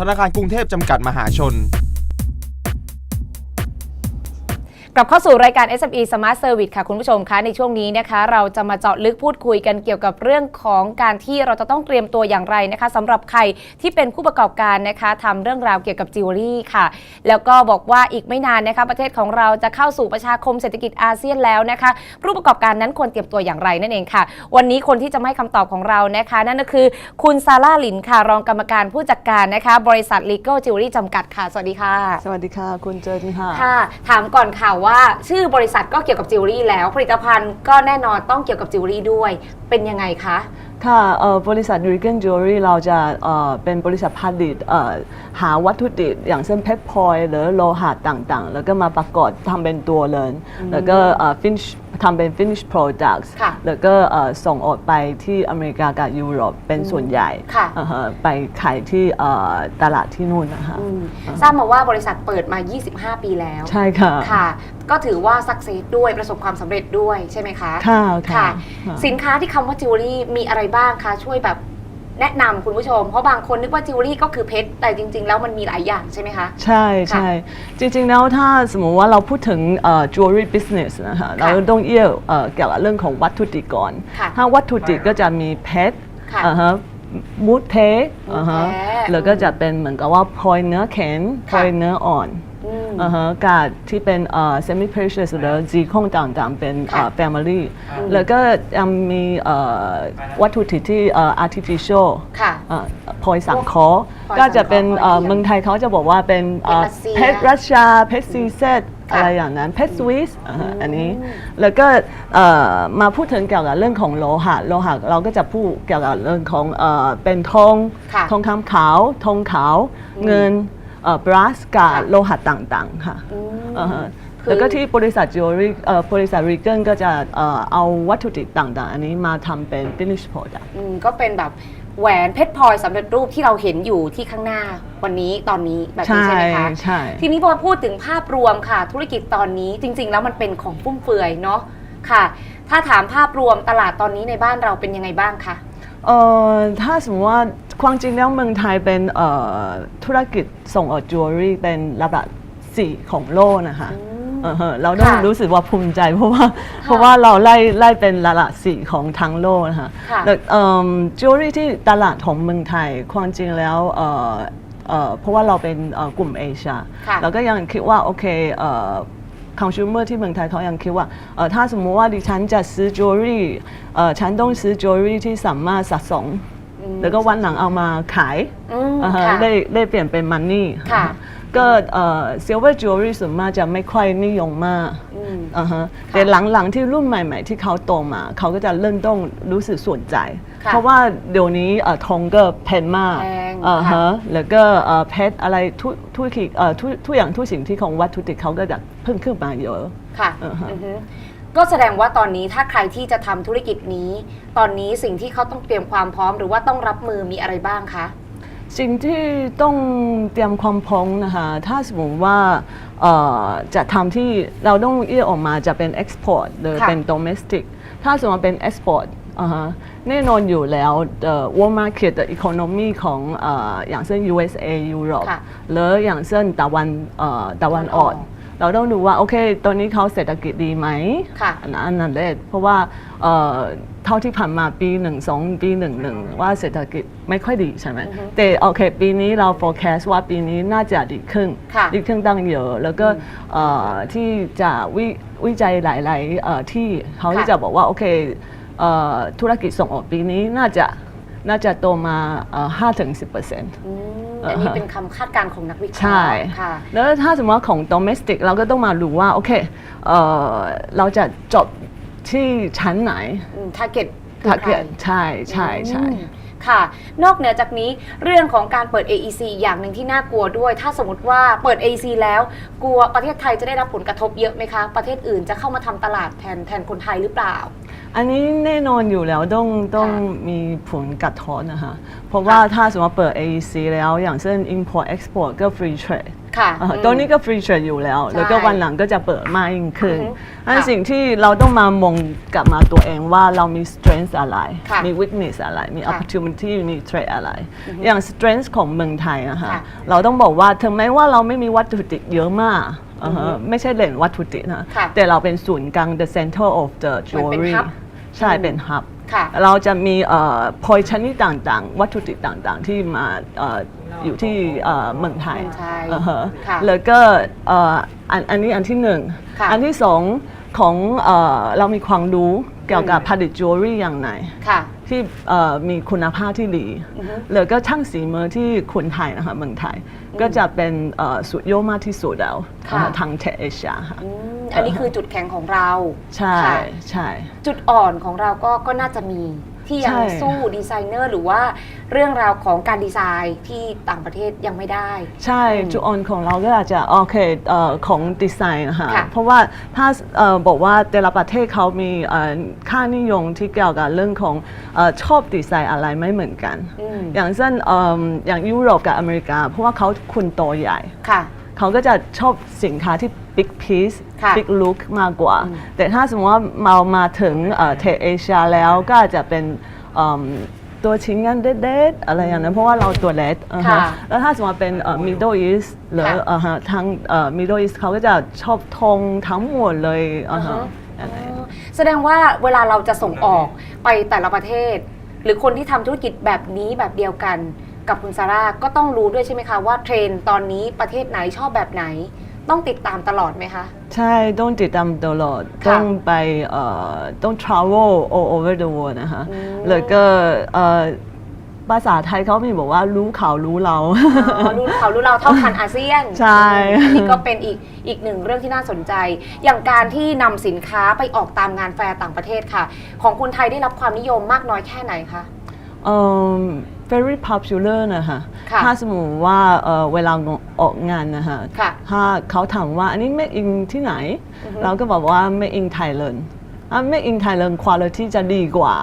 ธนาคารกรุงเทพจำกัดมหาชน กลับเข้าสู่รายการ SME Smart Service ค่ะคุณผู้ชมคะในช่วงนี้นะคะ เราจะมาเจาะลึกพูดคุยกันเกี่ยวกับเรื่องของการที่เราจะต้องเตรียมตัวอย่างไรนะคะสำหรับใครที่เป็นผู้ประกอบการนะคะทำเรื่องราวเกี่ยวกับจิวเวลรี่ค่ะ แล้วก็บอกว่าอีกไม่นานนะคะ ประเทศของเราจะเข้าสู่ประชาคมเศรษฐกิจอาเซียนแล้วนะคะ ผู้ประกอบการนั้นควรเตรียมตัวอย่างไรนั่นเองค่ะ วันนี้คนที่จะมาให้คำตอบของเรานะคะ นั่นก็คือคุณซาร่าหลินค่ะรองกรรมการผู้จัดการนะคะ บริษัท Legal Jewelry จำกัดค่ะ สวัสดีค่ะ สวัสดีค่ะ คุณเจอที่ค่ะค่ะ ถามก่อนค่ะว่าชื่อบริษัทก็เกี่ยวกับจิวเวลรี่แล้ว ผลิตภัณฑ์ก็แน่นอนต้องเกี่ยวกับจิวเวลรี่ด้วย เป็นยังไงคะ ค่ะเอ่อบริษัท r e g a n Jewelry เราจะเอ่อเป็นบริษัทผลิตเอ่อหาวัตถุดิบอย่างเช่นเพชรพลอยหรือโลหะต่างๆ แล้วก็มาประกอบทำเป็นตัวเลนแล้วก็เอ่อ finish ทำเป็น finish products ค่ะแล้วก็เอ่อส่งออกไปที่อเมริกากับยุโรปเป็นส่วนใหญ่ค่ะ อ่าฮะไปขายที่เอ่อตลาดที่นู่นนะคะอืมทราบมาว่าบริษัทเปิดมา 25 ปีแล้ว ใช่ค่ะ ค่ะ ก็ถือว่าสักเซสด้วยประสบความสำเร็จด้วยใช่ไหมคะ ค่ะค่ะค่ะค่ะสินค้าที่คำว่าจิวเวลรี่มีอะไรบ้างคะ ช่วยแบบ แนะนำคุณผู้ชม เพราะบางคนนึกว่าจิวเวลรี่ก็คือเพชรแต่จริง ๆ แล้วมันมีหลายอย่างใช่ไหมคะ ใช่ใช่จริงๆแล้วถ้าสมมติว่าเราพูดถึงเอ่อ jewelry business นะคะเราต้องเอี่ยวเอ่อเกี่ยวกับเรื่องของวัตถุดิบก่อน ค่ะถ้าวัตถุดิบก็จะมีเพชรค่ะอ่าฮะมูดเพชรมูดอ่าฮะแท้แล้วก็จะเป็นเหมือนกับว่าพลอยเนื้อแข็งพค่ะ ลอยเนื้ออ่อน อืมอ่าฮะกับที่เป็นเอ่อ semi precious หรือจีคงต่างๆ เป็นเอ่อค่ะ family แล้วก็ยังมีเอ่อวัตถุดิบที่เอ่อ artificial ค่ะเอ่อพลอยสังเคราะห์พลอยก็จะเป็นสังเคราะห์เอ่อพลอยเทียมเมืองไทยเขาจะบอกว่าเป็นเอ่อเพชรรัสเซียเพชรรัสเซียเพชรซีเซตค่ะอะไรอย่างนั้นเพชรสวิสอ่าฮะอันนี้แล้วก็เอ่อมาพูดถึงเกี่ยวกับเรื่องของโลหะโลหะเราก็จะพูดเกี่ยวกับเรื่องของเอ่อเป็นทองค่ะ ทองคำขาวทองขาวเงิน บรัสกับค่ะโลหะต่างๆค่ะอืมอ่าฮะคือแล้วก็ที่บริษัทจิวเวลรี่บริษัทรีเกิลก็จะเอ่อเอาวัตถุดิบต่างๆ อันนี้มาทำเป็น finish product อืมก็เป็นแบบแหวนเพชรพลอยสำเร็จรูปที่เราเห็นอยู่ที่ข้างหน้าวันนี้ตอนนี้แบบนี้ใช่ไหมคะใช่ทีนี้พอพูดถึงภาพรวมค่ะ ธุรกิจตอนนี้จริง ๆ แล้วมันเป็นของฟุ่มเฟือยเนาะค่ะ ถ้าถามภาพรวมตลาดตอนนี้ในบ้านเราเป็นยังไงบ้างคะเอ่อถ้าสมมติว่า ความจริงแล้วเมืองไทยเป็นเอ่อธุรกิจส่งออกจิวเวลรี่เป็นระดับสี่ของโลกนะคะอ่าฮะเราต้องค่ะรู้สึกว่าภูมิใจเพราะว่าเพราะว่าเราไล่ไล่เป็นระดับสี่ของทั้งโลกนะคะค่ะแล้วจิวเวลรี่ที่ตลาดของเมืองไทยความจริงแล้วเอ่อเอ่อเพราะว่าเราเป็นเอ่อกลุ่มเอเชียค่ะเราก็ยังคิดว่าโอเคเอ่อ consumer ที่เมืองไทยเขายังคิดว่าเอ่อถ้าสมมติว่าดิฉันจะซื้อจิวเวลรี่เอ่อฉันต้องซื้อจิวเวลรี่ที่สามารถสะสม แล้วก็วันหลังเอามาขายอืมอ่าฮะค่ะได้ได้เปลี่ยนเป็นมันนี่ค่ะก็เอ่อ silver jewelry ส่วนมากจะไม่ค่อยนิยมมากอืมอ่าฮะแต่หลังๆที่รุ่นใหม่ ๆ ที่เขาโตมา เขาก็จะเริ่มต้องรู้สึกสนใจค่ะเพราะว่าเดี๋ยวนี้เอ่อทองก็แพงมากแพงอ่าค่ะฮะแล้วก็เอ่อเพชรอะไรทุกทุกขีเอ่อทุกทุกอย่างทุกสิ่งที่ของวัตถุดิบเขาก็จะเพิ่มขึ้นมาเยอะค่ะอ่าฮะอือฮึ ก็แสดงว่าตอนนี้ถ้าใครที่จะทำธุรกิจนี้ ตอนนี้สิ่งที่เขาต้องเตรียมความพร้อมหรือว่าต้องรับมือมีอะไรบ้างคะ สิ่งที่ต้องเตรียมความพร้อมนะคะ ถ้าสมมติว่าเอ่อจะทำที่เราต้องเอื้อออกมาจะเป็น export หรือค่ะ เป็น domestic ถ้าสมมติว่าเป็น export อ่าฮะแน่นอนอยู่แล้ว the world market the economy ของเอ่ออย่างเช่น USA Europe ค่ะหรืออย่างเช่นตะวันเอ่อตะวันออกตะวันออก เราต้องดูว่าโอเค ตอนนี้เขาเศรษฐกิจดีไหมค่ะอันนั้นอันนั้นแรกเพราะว่าเอ่อเท่าที่ผ่านมาปีหนึ่งสองปีหนึ่งหนึ่งว่าเศรษฐกิจไม่ค่อยดีใช่ไหมแต่โอเค ปีนี้เรา forecast ว่าปีนี้น่าจะดีขึ้นค่ะดีขึ้นตั้งเยอะ แล้วก็เอ่อที่จะวิวิจัยหลายๆเอ่อที่เขาค่ะจะบอกว่าโอเคเอ่อธุรกิจส่งออกปีนี้น่าจะ น่าจะโตมาห้าถึงสิบเปอร์เซ็นต์อืมอันนี้เป็นคำคาดการณ์ของนักวิเคราะห์ใช่ค่ะแล้วถ้าสมมติว่าของ domestic เราก็ต้องมาดูว่า โอเคเอ่อเราจะจบที่ชั้นไหนทาร์เก็ตถ้าเกิดใช่ใช่ใช่ ค่ะ นอกเหนือจากนี้เรื่องของการเปิด AEC อย่างหนึ่งที่น่ากลัวด้วย ถ้าสมมติว่าเปิด AEC แล้วกลัวประเทศไทยจะได้รับผลกระทบเยอะไหมคะ ประเทศอื่นจะเข้ามาทำตลาดแทนแทนคนไทยหรือเปล่า อันนี้แน่นอนอยู่แล้วต้องต้องค่ะมีผลกระทบนะคะเพราะว่าถ้าสมมติว่าเปิด AEC แล้วอย่างเช่น import export ก็ free trade ค่ะอ่าอืมตัวนี้ก็ฟรีเทรดอยู่แล้ว ใช่แล้วก็วันหลังก็จะเปิดมากยิ่งขึ้นอือฮึอันค่ะสิ่งที่เราต้องมามองกลับมาตัวเองว่าเรามี strength อะไร ค่ะมี weakness อะไร มี ค่ะ opportunity มี threat อะไร อย่าง strength ของเมืองไทยนะคะ ค่ะ เราต้องบอกว่าถึงแม้ว่าเราไม่มีวัตถุดิบเยอะมากอ่าฮะไม่ใช่แหล่งวัตถุดิบนะ ค่ะแต่เราเป็นศูนย์กลาง the center of the เหมือนเป็น jewelry hub ใช่เป็น hub ค่ะ เราจะมีเอ่อ point ชนิดต่างๆ วัตถุดิบต่างๆ ที่มาเอ่ออยู่ที่เอ่อเมืองไทยเมืองไทยอ่าฮะค่ะแล้วก็เอ่ออันอันนี้อันที่หนึ่งค่ะ อันที่สอง ของเอ่อเรามีความรู้เกี่ยวกับผลิตจิวเวลรี่อย่างไรค่ะ ที่เอ่อมีคุณภาพที่ดีอือฮึแล้วก็ช่างสีมือที่คนไทยนะคะเมืองไทย ก็จะเป็นเอ่อสุดยอดมากที่สุดแล้วค่ะอ่าทางเทเอเชียค่ะ อืมอันนี้คือจุดแข็งของเราใช่ค่ะ ใช่ จุดอ่อนของเราก็ก็น่าจะมี ที่ยังใช่ สู้ดีไซเนอร์ หรือว่าเรื่องราวของการดีไซน์ที่ต่างประเทศยังไม่ได้ ใช่อืมจุดอ่อนของเราก็อาจจะโอเคเอ่อของดีไซน์นะคะค่ะเพราะว่าถ้าเอ่อบอกว่าแต่ละประเทศเขามีเอ่อค่านิยมที่เกี่ยวกับเรื่องของเอ่อชอบดีไซน์อะไรไม่เหมือนกัน อืม อย่างเช่นเอิ่มอย่างยุโรปกับอเมริกา เพราะว่าเขาคุณโตใหญ่ ค่ะ เขาก็จะชอบสินค้าที่ big piece ค่ะ big look มากกว่า แต่ถ้าสมมติว่าเรามาถึงเทเอเชียแล้วก็อาจจะเป็นเอิ่มตัวชิ้นงานเด็ดๆอะไรอย่างนั้นเพราะว่าเราตัวเล็กอ่าฮะค่ะแล้วถ้าสมมติว่าเป็นเอ่อ Middle East หรือค่ะ อ่าฮะทางเอ่อ Middle East เขาก็จะชอบธงทั้งหมดเลยอ่าฮะอ่าฮะอะไรอ๋อแสดงว่าเวลาเราจะส่งออกไปแต่ละประเทศ หรือคนที่ทำธุรกิจแบบนี้แบบเดียวกัน กับคุณซาร่าก็ต้องรู้ด้วยใช่ไหมคะว่าเทรนด์ตอนนี้ประเทศไหนชอบแบบไหน ต้องติดตามตลอดไหมคะ ใช่ต้องติดตามตลอดค่ะต้องไปเอ่อต้อง travel all over the world นะคะอืม แล้วก็เอ่อภาษาไทยเขามีบอกว่ารู้เขารู้เรา อ๋อรู้เขารู้เราเท่าทันอาเซียนใช่ อันนี้ก็เป็นอีกอีกหนึ่งเรื่องที่น่าสนใจ อย่างการที่นำสินค้าไปออกตามงานแฟร์ต่างประเทศค่ะ ของคนไทยได้รับความนิยมมากน้อยแค่ไหนคะ เอ่อ very popular นะคะค่ะถ้าสมมติว่าเอ่อเวลาออกงานนะคะค่ะ ถ้าเขาถามว่าอันนี้ made in ที่ไหนอือฮึเราก็บอกว่า made in Thailand อะ made in Thailand quality จะดีกว่า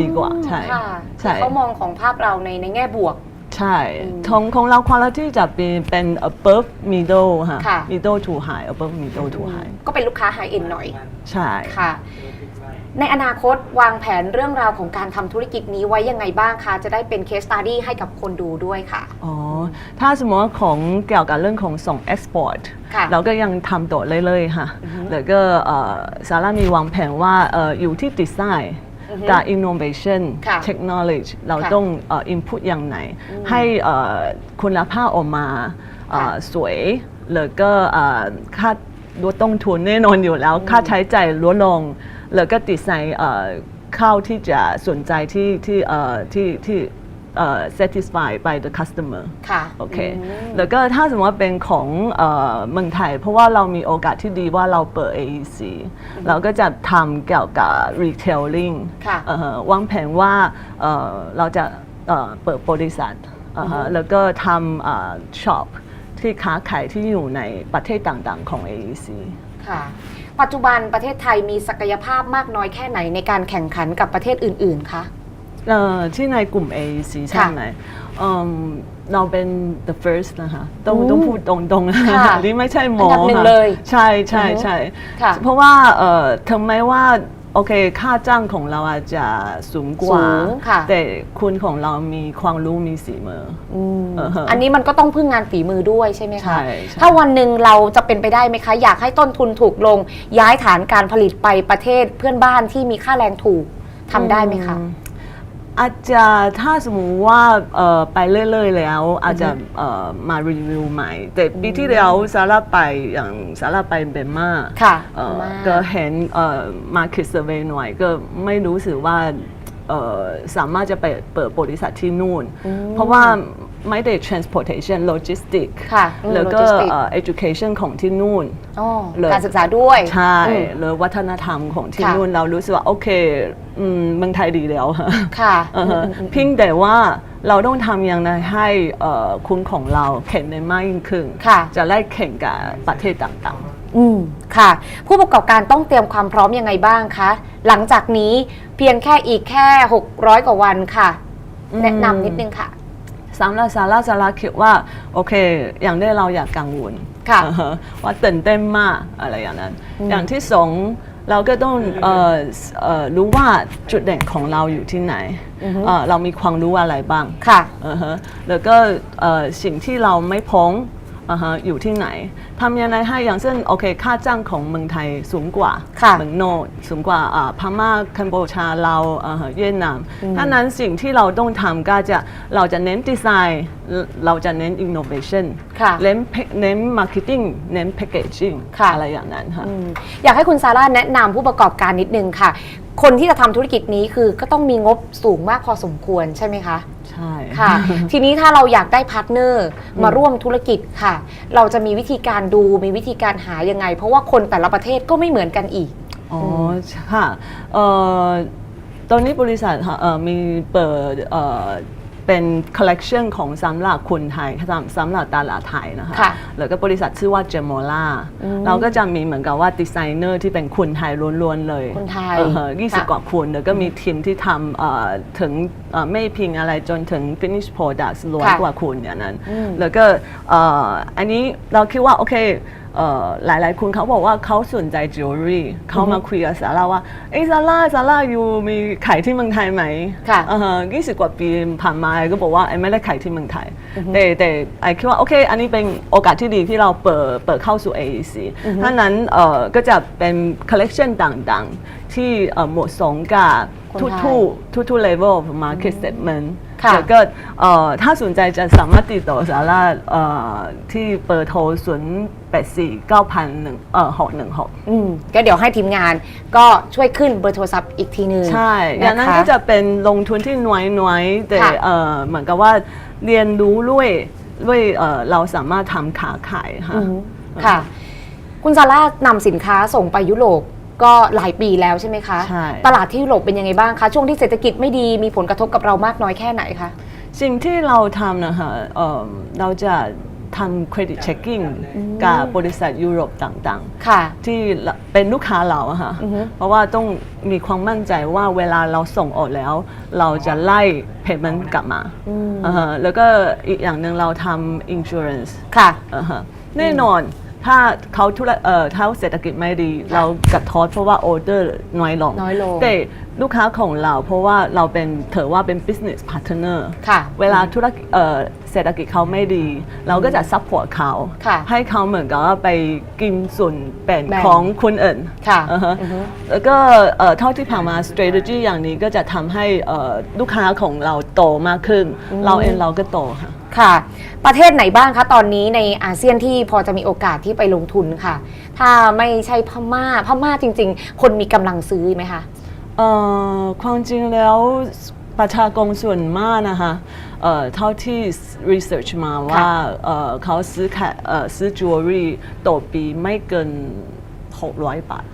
ดีกว่า ใช่ ค่ะใช่เขามองของภาพเราในในแง่บวก ใช่อืมของของเรา quality จะเป็นเป็น above middle ค่ะ ค่ะ middle to high above middle to high ก็เป็นลูกค้าไฮเอ็นหน่อย ใช่ ค่ะ ในอนาคตวางแผนเรื่องราวของการทำธุรกิจนี้ไว้ยังไงบ้างคะ จะได้เป็นเคสตัดดี้ให้กับคนดูด้วยค่ะ อ๋อ ถ้าสมมติว่าของเกี่ยวกับเรื่องของส่ง export ค่ะเราก็ยังทำต่อเรื่อยๆค่ะ แล้วก็เอ่อสาระมีวางแผนว่าเอ่ออยู่ที่ดีไซน์กับ innovation ค่ะ technology เราค่ะต้องเอ่อ input อย่างไหน ให้เอ่อคุณภาพออกมาเอ่อค่ะสวย แล้วก็เอ่อค่าลดต้นทุนแน่นอนอยู่แล้ว ค่าใช้จ่ายลดลง แล้วก็ดีไซน์เอ่อเข้าที่จะสนใจที่ที่เอ่อที่ที่เอ่อ satisfied by the customer ค่ะโอเคมแล้วก็ถ้าสมมติว่าเป็นของเออเมืองไทย เพราะว่าเรามีโอกาสที่ดีว่าเราเปิด AEC เราก็จะทำเกี่ยวกับ retailing ค่ะเอ่อวางแผนว่าเอ่อเราจะเอ่อเปิดบริษัทอ่าฮะแล้วก็ทำช็อปที่ค้าขายที่อยู่ในประเทศต่างๆของ AEC ค่ะ ปัจจุบันประเทศไทยมีศักยภาพมากน้อยแค่ไหนในการแข่งขันกับประเทศอื่น ๆ คะ เอ่อที่ในกลุ่ม AEC ใช่ไหมเอิ่มเราเป็น the first นะคะ ต้องอืมต้องพูดตรงๆนะค่ะนี่ไม่ใช่หมออันดับหนึ่งค่ะเลยใช่ใช่อือฮึใช่ค่ะ เพราะว่าเอ่อถึงแม้ว่า โอเค ค่าจ้างของเราอาจจะสูงกว่า สูงค่ะ แต่คุณของเรามีความรู้มีสีมือ อืมอ่าฮะอันนี้มันก็ต้องพึ่งงานฝีมือด้วยใช่ไหมใช่คะใช่ ถ้าวันหนึ่งเราจะเป็นไปได้ไหมคะ อยากให้ต้นทุนถูกลง ย้ายฐานการผลิตไปประเทศเพื่อนบ้านที่มีค่าแรงถูกทำได้ไหมคะ อื อาจจะถ้าสมมุติว่าเอ่อไปเรื่อยๆแล้ว อาจจะเอ่อมารีวิวใหม่ แต่ปีที่แล้วซาร่าไปอย่างซาร่าไปเบนมาค่ะเอ่อมาก็เห็นมาร์เก็ตเซอร์เวย์หน่อยก็ไม่รู้สึกว่าเอ่อสามารถจะไปเปิดบริษัทที่นู่น เพราะว่า ไม่ได้ transportation logistic ค่ะอืมแล้วก็ logistic เอ่อ education ของที่นู่น อ๋อเลย การศึกษาด้วย ใช่อืมแล้ววัฒนธรรมของที่ค่ะ นู่นเรารู้สึกว่า โอเคอืมเมืองไทยดีแล้วค่ะอ่าฮะอืมอืม เพียงแต่ว่าเราต้องทำอย่างไรให้เอ่อคุณของเราแข่งได้มากยิ่งขึ้นค่ะ จะได้แข่งกับประเทศต่างอืมค่ะ ผู้ประกอบการต้องเตรียมความพร้อมยังไงบ้างคะหลังจากนี้เพียงแค่อีกแค่ 600 กว่าวันค่ะอืมแนะนำนิดนึงค่ะ ๆสำหรับซาร่าซาร่าคิดว่าโอเค อย่างแรกเราอยากกังวลค่ะอ่าฮะว่าตื่นเต้นมากอะไรอย่างนั้น อย่างที่สองเราก็ต้องเอ่อเอ่อรู้ว่าจุดเด่นของเราอยู่ที่ไหนเอ่อเรามีความรู้อะไรบ้างค่ะอ่าฮะแล้วก็เอ่อสิ่งที่เราไม่พ้อง อ่าฮะอยู่ที่ไหนทำยังไงให้อย่างเช่นโอเคค่าจ้างของเมืองไทยสูงกว่าค่ะเมืองโนดสูงกว่าอ่าพม่าคัมพูชาเราวอ่าฮะเวียดนามถ้านั้นสิ่งที่เราต้องทำก็จะเราจะเน้นดีไซน์เราจะเน้นอินโนเวชันค่ะเน้น pa- เน้นมาร์เก็ตติ้งเน้นแพ c เกจจิ้งค่ะ อะไรอย่างนั้นค่ะ อืมอยากให้คุณซาร่าแนะนำผู้ประกอบการนิดนึงค่ะ คนที่จะทำธุรกิจนี้คือก็ต้องมีงบสูงมากพอสมควรใช่ไหมคะ ใช่ ค่ะ ทีนี้ถ้าเราอยากได้พาร์ทเนอร์มาร่วมธุรกิจค่ะ เราจะมีวิธีการดูมีวิธีการหายังไง เพราะว่าคนแต่ละประเทศก็ไม่เหมือนกันอีก อ๋อค่ะเอ่อตอนนี้บริษัทค่ะเอ่อมีเปิดเอ่อเป็นคอลเลกชันของสำหรับคนไทยสำสำหรับตลาดไทยนะคะค่ะแล้วก็บริษัทชื่อว่าเจม o ล่าเราก็จะมีเหมือนกับว่าดีไซเนอร์ที่เป็นคนไทยล้วนๆเลยคนไทยยี่สิบค่ะกว่าคนแล้วก็มีทีมที่ทำเอ่อถึงเอ่อ ไม่พิงอะไรจนถึง finish product ร้อยค่ะกว่าคนอย่างนั้น แล้วก็เอ่ออันนี้เราคิดว่า โอเคเอ่อหลายๆคนเขาบอกว่าเขาสนใจจิวเวลรี่เขามาคุยกับซาร่าว่าเอ้ยซาร่าซาร่าอยู่มีขายที่เมืองไทยไหมค่ะอ่าฮะยี่สิบกว่าปีผ่านมาก็บอกว่าไอ้ไม่ได้ขายที่เมืองไทย แต่แต่ไอ้คิดว่าโอเค อันนี้เป็นโอกาสที่ดีที่เราเปิดเปิดเข้าสู่ AEC ถ้านั้นเอ่อก็จะเป็นคอลเลกชันต่างๆ ที่เอ่อเหมาะสมกับคน ทุกไทยทุกทุกทุก level of market segment ค่ะแล้วก็เอ่อถ้าสนใจจะสามารถติดต่อสาราเอ่อที่เบอร์โทรศูนย์แปดสี่เก้าพันหนึ่งเอ่อหกหนึ่งหกอืมก็เดี๋ยวให้ทีมงานก็ช่วยขึ้นเบอร์โทรศัพท์อีกทีหนึงใช่อย่างนั้นคก็จะเป็นลงทุนที่น้อยน้อยๆแต่ค่ะเอ่อเหมือนกับว่าเรียนรู้ด้วยด้วยเอ่อเราสามารถทำขาขายค่ะอือฮึค่ะ คุณซาร่านำสินค้าส่งไปยุโรป ก็หลายปีแล้วใช่ไหมคะ ใช่ ตลาดที่ยุโรปเป็นยังไงบ้างคะ ช่วงที่เศรษฐกิจไม่ดีมีผลกระทบกับเรามากน้อยแค่ไหนคะ สิ่งที่เราทำนะคะเอ่อเราจะทำเครดิตเช็คกิ้งกับบริษัทยุโรปต่างๆค่ะที่เราเป็นลูกค้าเราอะค่ะอือฮึ เพราะว่าต้องมีความมั่นใจว่าเวลาเราส่งออกแล้ว เราจะไล่ payment กลับมาอ่าฮะแล้วก็อีกอย่างหนึ่งเราทำ insurance ค่ะ อ่าฮะแน่นอน ถ้าเขาธุระเอ่อถ้าเศรษฐกิจไม่ดีเรากระทบเพราะว่าออเดอร์น้อยลงน้อยลง แต่ลูกค้าของเราเพราะว่าเราเป็นถือว่าเป็น business partner ค่ะเวลาธุรกิจเอ่อเศรษฐกิจเขาไม่ดี เราก็จะซัพพอร์ตเขาค่ะให้เขาเหมือนกับว่าไปกินส่วนแบ่งแบ่งของคนอื่นค่ะอ่าฮะอือฮึ แล้วก็เอ่อเท่าที่ผ่านมา strategy อย่างนี้ก็จะทำให้เอ่อลูกค้าของเราโตมากขึ้น เราเองเราก็โตค่ะ ค่ะ ประเทศไหนบ้างคะตอนนี้ในอาเซียนที่พอจะมีโอกาสที่ไปลงทุนค่ะ ถ้าไม่ใช่พม่าพม่าจริง ๆ คนมีกำลังซื้อไหมคะเอ่อความจริงแล้วประชากรส่วนมากนะคะเอ่อเท่าที่ research มาว่าเอ่อเขาซื้อขายเอ่อซื้อ jewelry ต่อปีไม่เกิน 600 บาท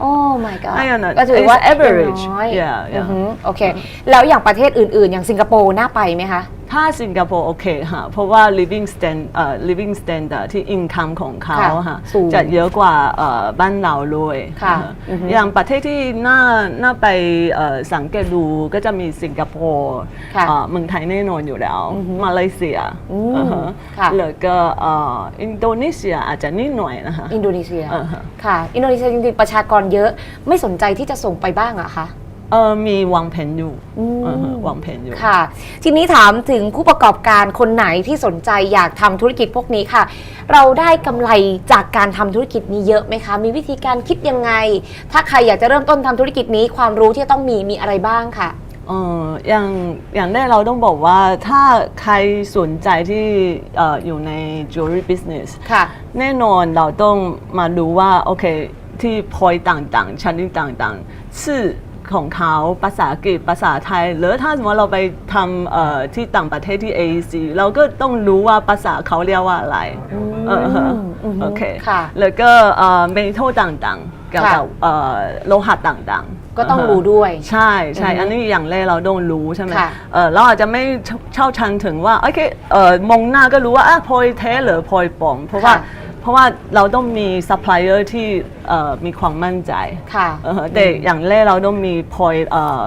โอ้ my god ไม่อะนะก็ถือว่า It's average น้อย Yeah, yeah. อือฮึโอเค แล้วอย่างประเทศอื่นๆ อย่างสิงคโปร์น่าไปไหมคะ ถ้าสิงคโปร์โอเคค่ะเพราะว่า living stand เอ่อ living standard ที่ income ของเขาค่ะค่ะสูงจะเยอะกว่าเอ่อบ้านเราเลยค่ะอ่าอือฮึอย่างประเทศที่น่าน่าไปเอ่อสังเกตดูก็จะมีสิงคโปร์ค่ะเอ่อเมืองไทยแน่นอนอยู่แล้ว มาเลเซียอืมอ่าฮะค่ะ แล้วก็เอ่ออินโดนีเซียอาจจะนิดหน่อยนะคะ อินโดนีเซียอ่าฮะ ค่ะ อินโดนีเซียจริงๆประชากรเยอะไม่สนใจที่จะส่งไปบ้างเหรอะคะ เออมีวางแผนอยู่อืมอ่าฮะวางแผนอยู่ ค่ะ ทีนี้ถามถึงผู้ประกอบการคนไหนที่สนใจอยากทำธุรกิจพวกนี้ค่ะ เราได้กำไรจากการทำธุรกิจนี้เยอะไหมคะ มีวิธีการคิดยังไง ถ้าใครอยากจะเริ่มต้นทำธุรกิจนี้ความรู้ที่จะต้องมีมีอะไรบ้างค่ะ เอออย่างอย่างแรกเราต้องบอกว่าถ้าใครสนใจที่เอ่ออยู่ใน jewelry business ค่ะ แน่นอนเราต้องมาดูว่า โอเค ที่ point ต่างๆชั้นต่างๆชื่อ ของเขาภาษาอังกฤษภาษาไทย หรือถ้าสมมติเราไปทำเอ่อที่ต่างประเทศที่ AEC เราก็ต้องรู้ว่าภาษาเขาเรียกว่าอะไรเออฮะอืมโอเคค่ะ แล้วก็เอ่อเมทัลต่างๆเกี่ยวกับเอ่อโลหะต่างๆ ก็ต้องรู้ด้วย ใช่ใช่อือฮึอันนี้อย่างแรกเราต้องรู้ใช่ไหมค่ะเออเราอาจจะไม่เช่าชันถึงว่าโอเคเออมองหน้าก็รู้ว่าอะพลอยแท้หรือพลอยปลอมเพราะว่าค่ะเพ ราะว่าเราต้องมีซัพพลายเออร์ที่เอ่อมีความมั่นใจค่ะเออแต่อย่างแรกเราต้องมีพลอยเอ่อ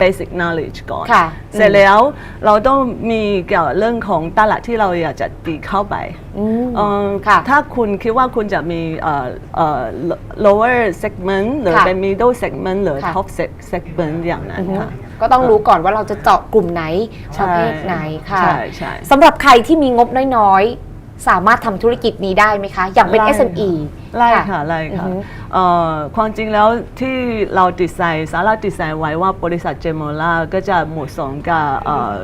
basic knowledge ก่อน ค่ะเสร็จแล้วเราต้องมีเกี่ยวกับเรื่องของตลาดที่เราอยากจะตีเข้าไปอืมเอ่อค่ะถ้าคุณคิดว่าคุณจะมีเอ่อเอ่อ lower segment หรือค่ะเป็น middle segment หรือ ค่ะ top seg- segment อย่างนั้นค่ะ ก็ต้องรู้ก่อนว่าเราจะเจาะกลุ่มไหนประเภทไหนค่ะใช่ใช่ สำหรับใครที่มีงบน้อยๆ สามารถทำธุรกิจนี้ได้ไหมคะ อย่างเป็นไล่ SME ไล่ค่ะไล่อือค่ะฮึเอ่อความจริงแล้วที่เราดีไซน์สาระดีไซน์ไว้ว่าบริษัทเจม o ล่าก็จะเหมาะสมกับเอ่อ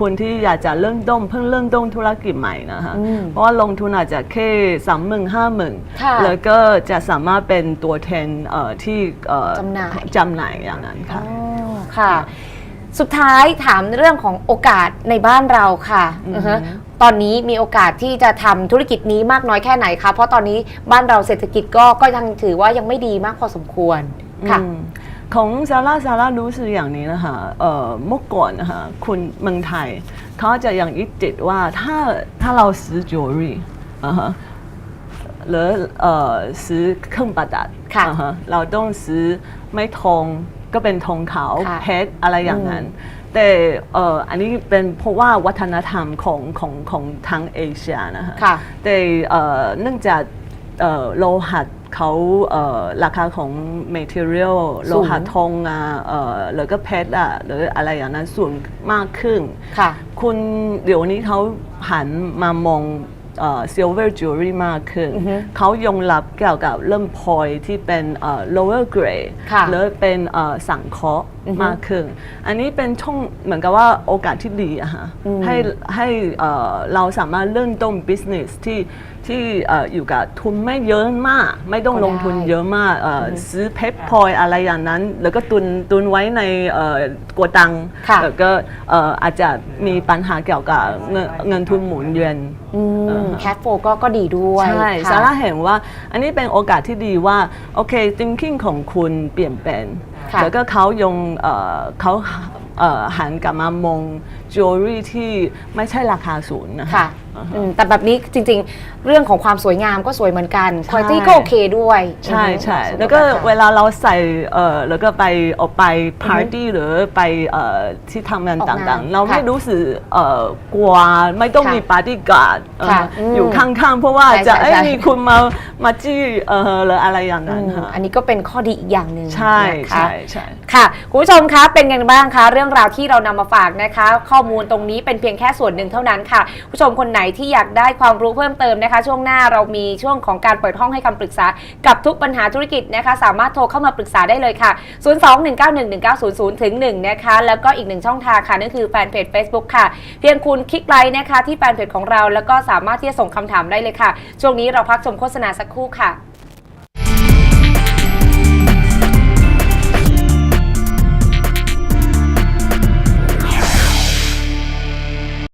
คนที่อยากจะเริ่มต้นเพิ่งเริ่มต้นธุรกิจใหม่นะคะอืมเพราะว่าลงทุนอาจจะแค่สามหมื่นห้าหมื่นค่ะแล้วก็จะสามารถเป็นตัวแทนเอ่อที่เอ่อจำหน่าย จำหน่ายอย่างนั้นค่ะ อ๋อค่ะ สุดท้ายถามเรื่องของโอกาสในบ้านเราค่ะอือฮะ ตอนนี้มีโอกาสที่จะทำธุรกิจนี้มากน้อยแค่ไหนคะเพราะตอนนี้บ้านเราเศรษฐกิจก็ก็ยังถือว่ายังไม่ดีมากพอสมควรค่ะอืมของซาร่าซาร่ารู้สึกอย่างนี้นะคะเอ่อเมื่อก่อนนะคะคุณเมืองไทยเขาจะยังยึดติดว่าถ้าถ้าเราซื้อจิวเวลรี่อ่าฮะหรือเอ่อซื้อเครื่องประดับค่ะอ่าฮะเราต้องซื้อไม่ทองก็เป็นทองขาวค่ะเพชรอะไรอย่างนั้น แต่เอ่ออันนี้เป็นเพราะว่าวัฒนธรรมของของของทางเอเชียนะคะค่ะ แต่เอ่อเนื่องจากเอ่อโลหะเขาเอ่อราคาของ material โลหะทองอะเอ่อหรือก็เพชรอะหรืออะไรอย่างนั้นสูงมากขึ้น ค่ะ คุณเดี๋ยวนี้เขาหันมามองเอ่อ silver jewelry มากขึ้น เขายอมรับเกี่ยวกับเรื่องพลอยที่เป็นเอ่อ lower grade ค่ะหรือเป็นเอ่อสังเคราะห์มากขึ้น อันนี้เป็นช่องเหมือนกับว่าโอกาสที่ดีอะฮะให้ให้เอ่อเราสามารถเริ่มต้น business ที่ ที่เอ่ออยู่กับทุนไม่เยอะมาก ไม่ต้องก็ได้ลงทุนเยอะมากเอ่ออซื้อเพชรพลอยอะไรอย่างนั้น แล้วก็ตุนตุนไว้ในเอ่อกัวตังค่ะแล้วก็เอ่ออาจจะมีปัญหาเกี่ยวกับเงินเงินทุนหมุนเวียนแคทโฟก็ก็ดีด้วยใช่ค่ะซาร่าเห็นว่า อันนี้เป็นโอกาสที่ดีว่า โอเค thinking ของคุณเปลี่ยนแปลงค่ะแล้วก็เขายงเอ่อเขาเอ่อหันกลับมามองจิวเวลรี่ที่ไม่ใช่ราคาสูงนะคะค่ะอ่าฮะ อืมแต่แบบนี้จริงๆ เรื่องของความสวยงามก็สวยเหมือนกันคุณภาพก็โอเคด้วยใช่อืมใช่เหมาะสมแล้วก็บราคาเวลาเราใส่เอ่อแล้วก็ไปออกไปปาร์ตี้หรือไปเอ่อที่ทำงานออกงานต่างๆ เราไม่ค่ะรู้สึกเอ่อกลัวไม่ต้องค่ะมีปาร์ตี้การ์ดเอ่อค่ะอืมอยู่ข้างๆ เพราะว่าใช่จะใช่ เอ้ยใช่มีคุณมามาจี้เอ่อหรืออะไรอย่างอืนั้นมค่ะอันนี้ก็เป็นข้อดีอีกอย่างหนึ่งใช่นะคะ ใช่ใช่ ค่ะคุณผู้ชมคะเป็นไงบ้างคะเรื่องราวที่เรานำมาฝากนะคะ ข้อมูลตรงนี้เป็นเพียงแค่ส่วนหนึ่งเท่านั้นค่ะ ผู้ชมคนไหนที่อยากได้ความรู้เพิ่มเติมนะคะ ช่วงหน้าเรามีช่วงของการเปิดห้องให้คำปรึกษา กับทุกปัญหาธุรกิจนะคะ สามารถโทรเข้ามาปรึกษาได้เลยค่ะ 021911900ถึง1นะคะ แล้วก็อีกหนึ่งช่องทางค่ะนั่นคือแฟนเพจ Facebook ค่ะ เพียงคุณคลิกไลค์นะคะที่แฟนเพจของเรา แล้วก็สามารถที่จะส่งคำถามได้เลยค่ะ ช่วงนี้เราพักชมโฆษณาสักครู่ค่ะ